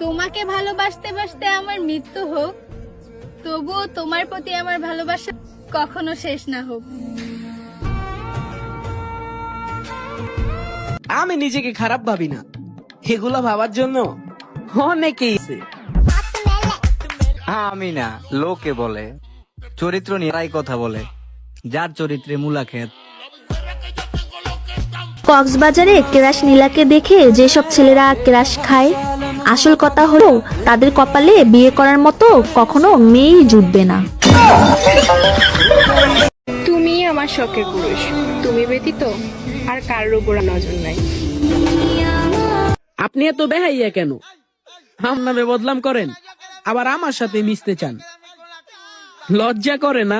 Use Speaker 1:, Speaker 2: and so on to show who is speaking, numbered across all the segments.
Speaker 1: তোমাকে ভালোবাসতে বাসতে আমার মৃত্যু হোক তবুও তোমার প্রতি আমার ভালোবাসা কখনো শেষ না হোক।
Speaker 2: আমি নিজেকে খারাপ ভাবি না। এগুলো ভাবার জন্য অনেকেই
Speaker 3: আমি না লোকে বলে চরিত্র নিয়ে কথা বলে যার চরিত্রে মূলা ক্ষেত
Speaker 4: কক্সবাজারে ক্রাশ নীলাকে দেখে যেসব ছেলেরা ক্রাশ খায় আসল কথা হলো তাদের কপালে বিয়ে করার মতো কখনো মেয়েই জুটবে না।
Speaker 5: তুমি আমার শখের পুরুষ। তুমি ব্যতীত আর কারোর উপর নজর নাই।
Speaker 2: আপনি এত বেহাইয়া কেন? আম নামে বদলাম করেন আবার আমার সাথে মিশতে চান। লজ্জা করে না?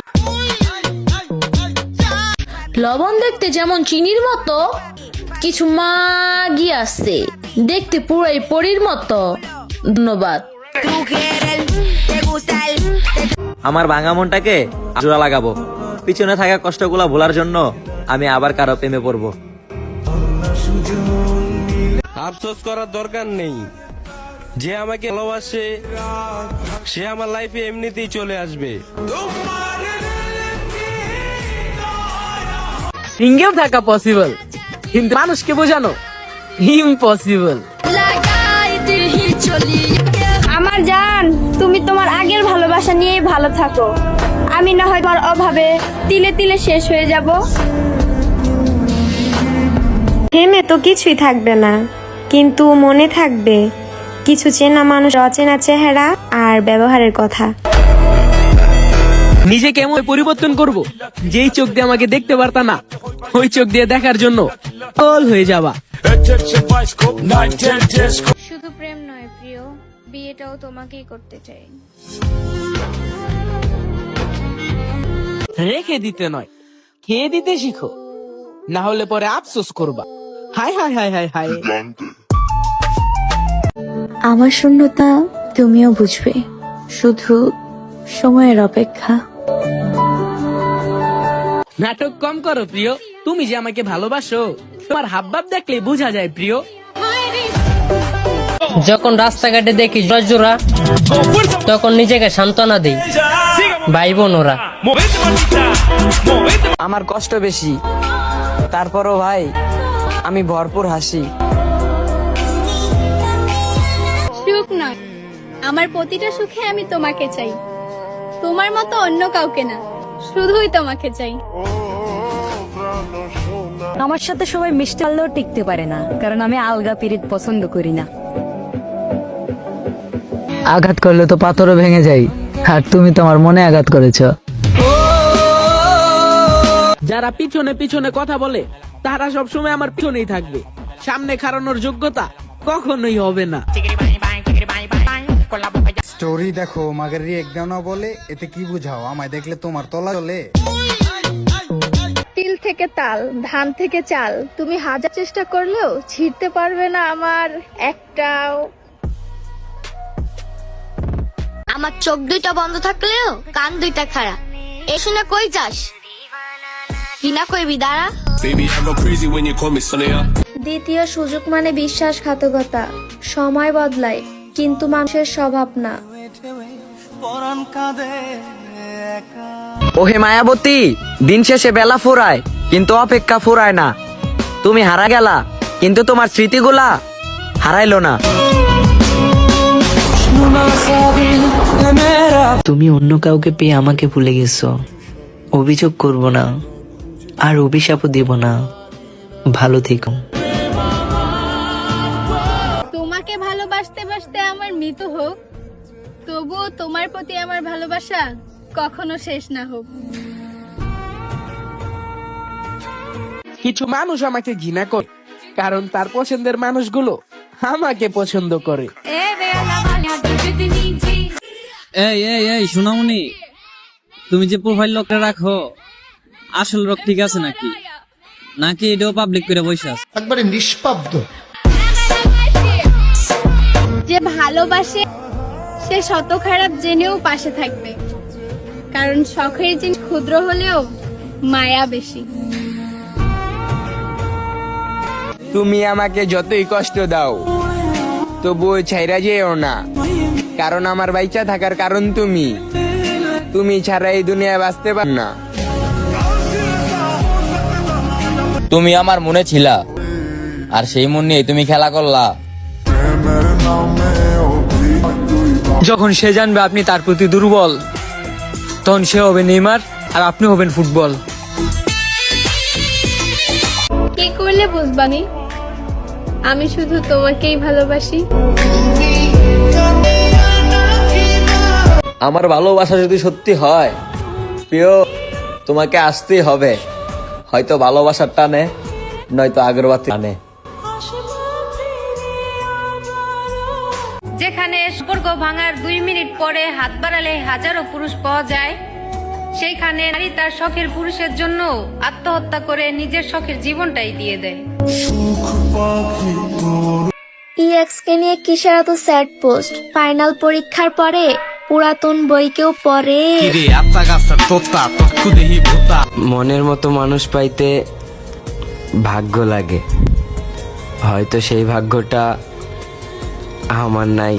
Speaker 6: লবণ দেখতে যেমন চিনির মতো কিছু মাগি আছে। দেখতে পুরাই পরীর মতো। ধন্যবাদ।
Speaker 7: আমার ভাঙা মনটাকে জোড়া লাগাবো। পিছনে থাকা কষ্টগুলা ভোলার জন্য আমি আবার কারও প্রেমে পড়ব।
Speaker 8: আফসোস করার দরকার নেই। যে আমাকে ভালোবাসে সে আমার লাইফে এমনিতেই চলে আসবে।
Speaker 2: সিঙ্গেল থাকা পসিবল কিন্তু মানুষকে বোঝানো। ইম্পসিবল
Speaker 9: আমার জান তুমি তোমার আগের ভালোবাসা নিয়েই ভালো থাকো। আমি না হয় তোমার অভাবে তিলে তিলে শেষ হয়ে যাব।
Speaker 5: হেমে তো কিছুই থাকবে না কিন্তু মনে থাকবে কিছু চেনা মানুষ অচেনা চেহারা আর ব্যবহারের কথা।
Speaker 2: নিজেকে এমন পরিবর্তন করব যেই চোখ দিয়ে আমাকে দেখতে পারতা না। ওই চোখ দিয়ে দেখার জন্য কল হয়ে যাবা।
Speaker 1: শুধু প্রেম নয় প্রিয় বিয়েটাও তোমাকেই করতে চাই।
Speaker 2: রেখে দিতে নয় খেয়ে দিতে শিখো। না হলে পরে আফসোস করবা। হাই হাই হাই হাই হাই।
Speaker 4: আমার শূন্যতা তুমিও বুঝবে শুধু সময়ের অপেক্ষা।
Speaker 2: নাটক কম করো প্রিয়। তুমি যে আমাকে ভালোবাসো তোমার হাবভাব দেখলে বোঝা যায় প্রিয়।
Speaker 10: যখন রাস্তাঘাটে দেখি জোরা তখন নিজেকে সান্ত্বনা দিই ভাই বোন ওরা।
Speaker 3: আমার কষ্ট বেশি তারপরও ভাই আমি ভরপুর হাসি।
Speaker 1: সুখ নয়। আমার প্রতিটা সুখে আমি তোমাকে চাই। তোমার মতো অন্য কাউকে না। শুধুই তোমাকে চাই।
Speaker 9: আমার সাথে সবাই মিষ্টি আনলেও টিকতে পারে না কারণ আমি আলগা পিরিত পছন্দ করি না।
Speaker 3: আঘাত করলে তো পাথরও ভেঙে যায় আর তুমি তোমার মনে আঘাত করেছ।
Speaker 2: যারা পিছনে পিছনে কথা বলে তারা সব সময় আমার পিছনেই থাকবে। সামনে খাড়ানোর যোগ্যতা কখনোই হবে না।
Speaker 11: স্টোরি দেখো মাগের রিয়েক্ট দাও না বলে এতে কি বুঝাও? আমায় দেখলে তোমার তলা চলে।
Speaker 1: তিল থেকে তাল ধান থেকে চাল তুমি হাজার চেষ্টা করলেও ছিঁড়তে পারবে না আমার একটাও।
Speaker 6: আমার চোখ দুইটা বন্ধ থাকলেও কান দুইটা খাড়া এ শুনে কই যাস? কিনা কইবি দাঁড়া।
Speaker 4: দ্বিতীয় সুযোগ মানে বিশ্বাসঘাতকতা। সময় বদলায়। কিন্তু মানুষের স্বভাব না।
Speaker 3: ওহে মায়াবতী দিন শেষে বেলা ফুরায় কিন্তু অপেক্ষা ফুরায় না। তুমি হারা গেলা কিন্তু তোমার স্মৃতিগুলা হারাইলো না।
Speaker 10: তুমি অন্য কাউকে পেয়ে আমাকে ভুলে গেছো। অভিযোগ করব না আর অভিশাপও দেব না। ভালো থেকো।
Speaker 1: তবুও তোমার প্রতি আমার ভালোবাসা কখনো শেষ না হোক।
Speaker 2: কিছু মানুষ আমাকে ঘৃণা করে কারণ তার পছন্দের মানুষগুলো আমাকে পছন্দ করে।
Speaker 10: এই এই এই সোনামণি তুমি যে প্রোফাইল লোকটা রাখো আসল রোগ ঠিক আছে নাকি? নাকি এটাও পাবলিক করে বসে আছে?
Speaker 11: একবারে নিষ্পাব্দ।
Speaker 1: যে ভালোবাসে সে শত খারাপ জেনেও পাশে থাকবে। কারণ শখের জিনিস ক্ষুদ্র হলেও মায়া বেশি।
Speaker 3: তুমি আমাকে যতই কষ্ট দাও
Speaker 12: তবুও ছাইরা যেও না। কারণ আমার বাইচা থাকার কারণ তুমি। তুমি ছাড়া এই দুনিয়ায় বাঁচতে পার না।
Speaker 7: তুমি আমার মনে ছিলা আর সেই মন নিয়ে তুমি খেলা করলা।
Speaker 3: যখন সে জানবে আপনি তার প্রতি দুর্বল তখন সে হবে নেইমার আর আপনি হবেন ফুটবল।
Speaker 1: কি করলে বুঝবানি? আমি শুধু তোমাকেই ভালোবাসি।
Speaker 7: আমার ভালোবাসা যদি সত্যি হয় প্রিয় তোমাকে আসতেই হবে। হয়তো ভালোবাসার টানে নয়তো আগরবাতি টানে।
Speaker 9: যেখানে সম্পর্ক ভাঙার দুই মিনিট পরে হাত বাড়ালে হাজারো পুরুষ পাওয়া যায়। সেইখানে নারী তার শখের পুরুষের জন্য আত্মহত্যা করে নিজের শখের জীবনটাই দিয়ে দেয়।
Speaker 4: ইএক্সকে নিয়ে কিসের এত স্যাড পোস্ট? ফাইনাল পরীক্ষার পরে পুরাতন বই কেউ পড়ে
Speaker 3: মনের মতো মানুষ পাইতে ভাগ্য লাগে। হয়তো সেই ভাগ্যটা আমার নাই।